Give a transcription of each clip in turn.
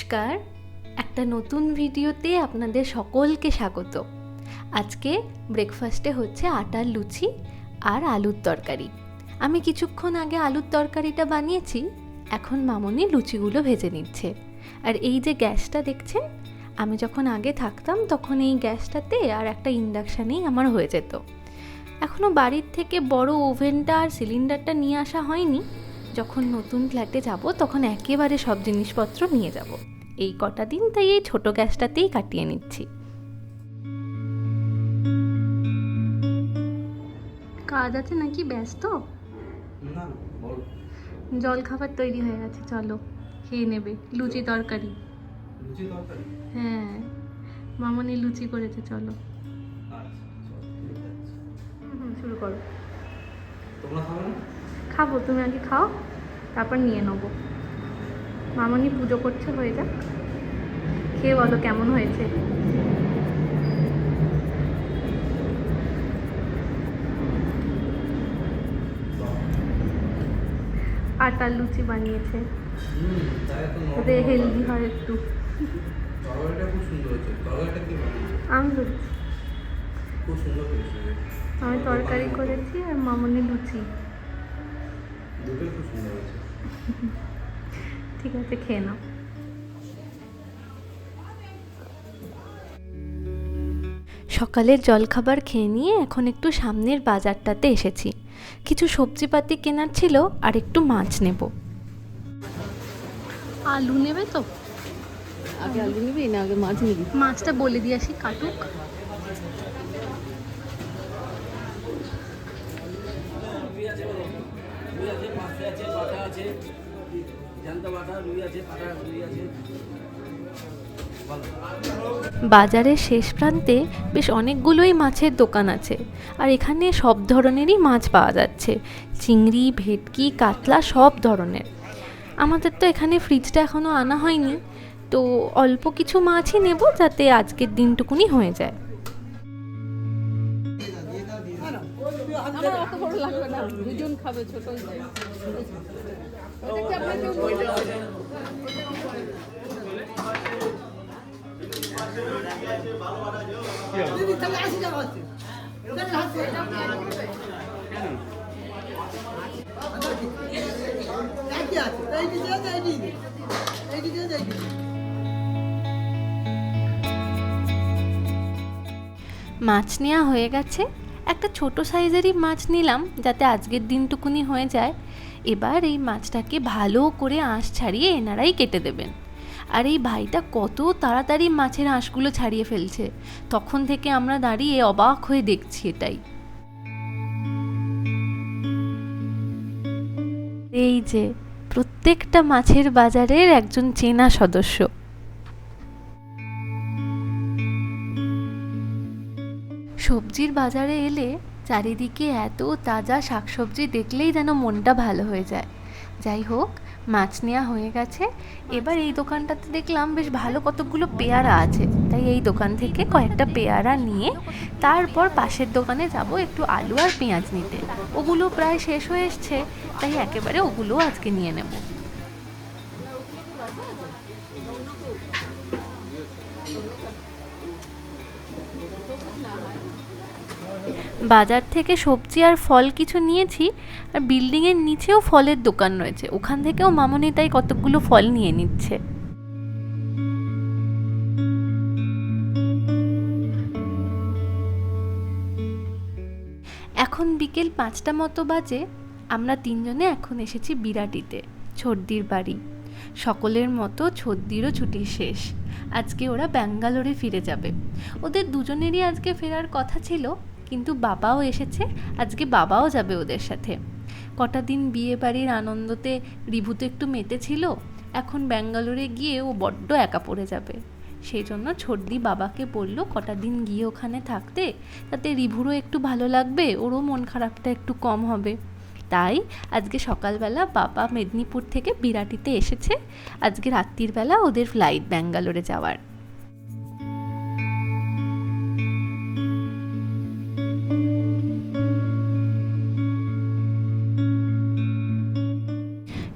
নমস্কার। একটা নতুন ভিডিওতে আপনাদের সকলকে স্বাগত। আজকে ব্রেকফাস্টে হচ্ছে আটার লুচি আর আলুর তরকারি। আমি কিছুক্ষণ আগে আলুর তরকারিটা বানিয়েছি, এখন মামনি লুচিগুলো ভেজে নিচ্ছে। আর এই যে গ্যাসটা দেখছেন, আমি যখন আগে থাকতাম তখন এই গ্যাসটাতে আর একটা ইন্ডাকশানেই আমার হয়ে যেত। এখনও বাড়ির থেকে বড় ওভেনটা আর সিলিন্ডারটা নিয়ে আসা হয়নি। যখন নতুন ফ্ল্যাটে যাব তখন একেবারে সব জিনিসপত্র নিয়ে যাব। এই কটা দিন তাই এই ছোট গ্যাসটাতেই কাটিয়ে নিচ্ছি। কাজ আছে নাকি? ব্যস্ত? না বল। জল খাবার তৈরি হয়ে গেছে চলো। খেয়ে নেবে। লুচি তরকারি। হ্যাঁ। মামনি লুচি করেছে চলো। আচ্ছা শুরু করো। তোমরা খাবে না? খাব তুমি আগে খাও তারপর নিয়ে নেব। মামনি পুজো করছে হয়ে যাক। খেয়ে বলো কেমন হয়েছে? আটার লুচি বানিয়েছে। যাতে হেলদি হয় একটু। আমি তরকারি করেছি আর মামনি লুচি। দুটোই খুব সুন্দর হয়েছে। ঠিক আছে খেয়ে নাও। সকালের জলখাবার খেয়ে নিয়ে এখন একটু সামনের বাজারটাতে এসেছি। কিছু সবজিপাতি কেনার ছিল আর একটু মাছ নেব। আলু নেবে তো? আগে আলু নিবি না আগে মাছ নিবি? মাছটা বলে দিয়ে আসি কাটুক রুই আছে বলো রুই আছে পাঁচশো আছে বাটা আছে জ্যান্ত বাটা রুই আছে কাটা রুই আছে। বাজারের শেষ প্রান্তে বেশ অনেকগুলোই মাছের দোকান আছে আর এখানে সব ধরনেরই মাছ পাওয়া যাচ্ছে। চিংড়ি ভেটকি কাতলা সব ধরনের। আমাদের তো এখানে ফ্রিজটা এখনও আনা হয়নি তো অল্প কিছু মাছই নেব যাতে আজকের দিনটুকুনি হয়ে যায়। আমার অত বড় লাগবে না দুজন খাবে ছোট মাছ নেওয়া হয়ে গেছে। একটা ছোট সাইজেরই মাছ নিলাম যাতে আজকের দিনটুকুনি হয়ে যায়। এবার এই মাছটাকে ভালো করে আঁশ ছাড়িয়ে এনারাই কেটে দেবেন। আর এই ভাইটা কত তাড়াতাড়ি মাছের আঁশগুলো ছাড়িয়ে ফেলছে। তখন থেকে আমরা দাঁড়িয়ে অবাক হয়ে দেখছি এটাই। এই যে, প্রত্যেকটা মাছের বাজারের একজন চেনা সদস্য। সবজির বাজারে এলে চারিদিকে এত তাজা শাকসবজি দেখলেই যেন মনটা ভালো হয়ে যায়। যাই হোক, মাছ নেওয়া হয়ে গেছে। এবার এই দোকানটাতে দেখলাম বেশ ভালো কতগুলো পেয়ারা আছে। তাই এই দোকান থেকে কয়েকটা পেয়ারা নিয়ে তারপর পাশের দোকানে যাব একটু আলু আর পেঁয়াজ নিতে। ওগুলো প্রায় শেষ হয়ে এসছে, তাই একেবারে ওগুলো আজকে নিয়ে নেব। বাজার থেকে সবজি আর ফল কিছু নিয়েছি, আর বিল্ডিংয়ের নিচেও ফলের দোকান রয়েছে। ওখান থেকেও মামনি তাই কতগুলো ফল নিয়ে নিচ্ছে। এখন বিকেল পাঁচটা মতো বাজে, আমরা তিনজনে এখন এসেছি বিরাটিতে ছর্দির বাড়ি। সকলের মতো ছর্দিরও ছুটি শেষ। আজকে ওরা ব্যাঙ্গালোরে ফিরে যাবে। ওদের দুজনেরই আজকে ফেরার কথা ছিল কিন্তু বাবাও এসেছে, আজকে বাবাও যাবে ওদের সাথে। কটা দিন বিয়ে বাড়ির আনন্দতে রিভু তো একটু মেতেছিল, এখন ব্যাঙ্গালোরে গিয়ে ও বড্ড একা পড়ে যাবে। সেই জন্য ছর্দি বাবাকে বলল, কটা দিন গিয়ে ওখানে থাকতে, তাতে রিভুরও একটু ভালো লাগবে, ওরও মন খারাপটা একটু কম হবে। তাই আজকে সকালবেলা বাবা মেদিনীপুর থেকে বিরাটিতে এসেছে, আজকে রাত্রির বেলা ওদের ফ্লাইট ব্যাঙ্গালোরে যাওয়ার।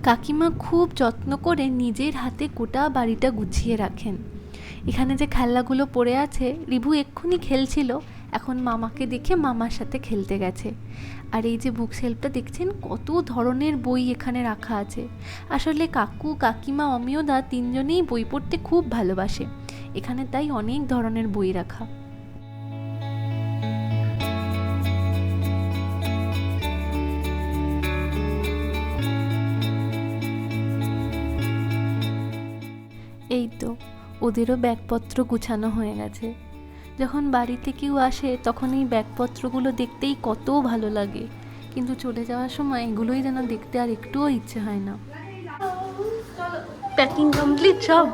কাকিমা খুব যত্ন করে নিজের হাতে গোটা বাড়িটা গুছিয়ে রাখেন। এখানে যে খেলনাগুলো পড়ে আছে, রিভু এক্ষুনি খেলছিল, এখন মামাকে দেখে মামার সাথে খেলতে গেছে। আর এই যে বুক শেলফটা দেখছেন, কত ধরনের বই এখানে রাখা আছে। আসলে কাকু, কাকিমা, অমিয়দা তিনজনেই বই পড়তে খুব ভালোবাসে। এখানে তাই অনেক ধরনের বই রাখা। এই তো ওদেরও ব্যাগপত্র গুছানো হয়ে গেছে। যখন বাড়িতে কেউ আসে তখন এই ব্যাগপত্রগুলো দেখতেই কত ভালো লাগে। কিন্তু চলে যাওয়ার সময় এগুলোই যেন দেখতে আর একটুও ইচ্ছে হয় না। প্যাকিং কমপ্লিট সব?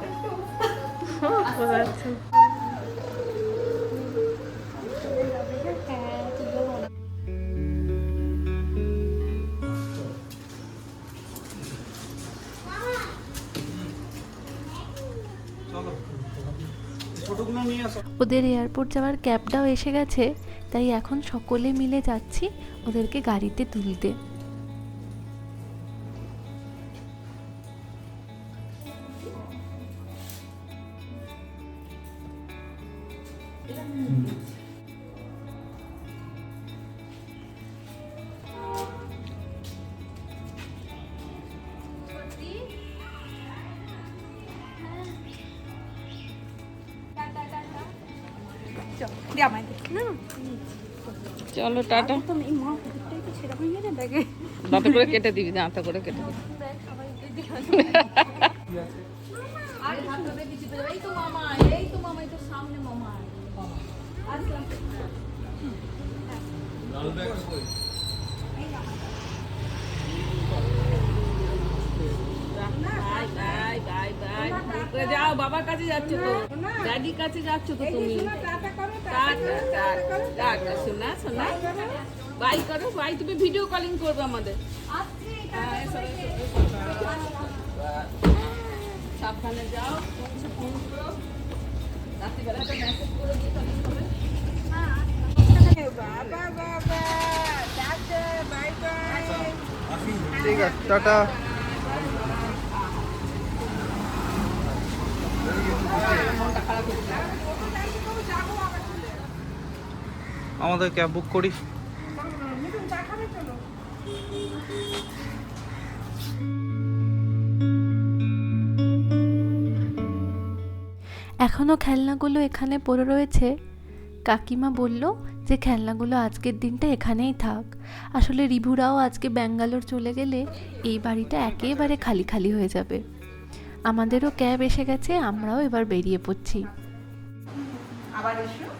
ছোটগুলো ওদের এয়ারপোর্ট যাওয়ার ক্যাবটাও এসে গেছে, তাই এখন সকলে মিলে যাচ্ছি ওদেরকে গাড়িতে তুলতে। দিয়ে চলো টাটা। দাঁতে করে কেটে দিবি দাঁতে করে কেটে দিবি। বাবার কাছে যাচ্ছ তো ড্যাডির কাছে যাচ্ছ তো তুমি টাটা শোনা শোনা বাই করো বাই তুমি ভিডিও কলিং করবে আমাদের। সাবধানে যাও ফোন করো রাত্রিবেলা মেসেজ করে দিয়ে। ঠিক আছে টাটা আমাদের ক্যাব বুক করি। এখনও খেলনাগুলো এখানে পড়ে রয়েছে। কাকিমা বলল যে খেলনাগুলো আজকের দিনটা এখানেই থাক। আসলে রিভুরাও আজকে ব্যাঙ্গালোর চলে গেলে এই বাড়িটা একেবারে খালি খালি হয়ে যাবে। আমাদেরও ক্যাব এসে গেছে আমরাও এবার বেরিয়ে পড়ছি। আবার এসো।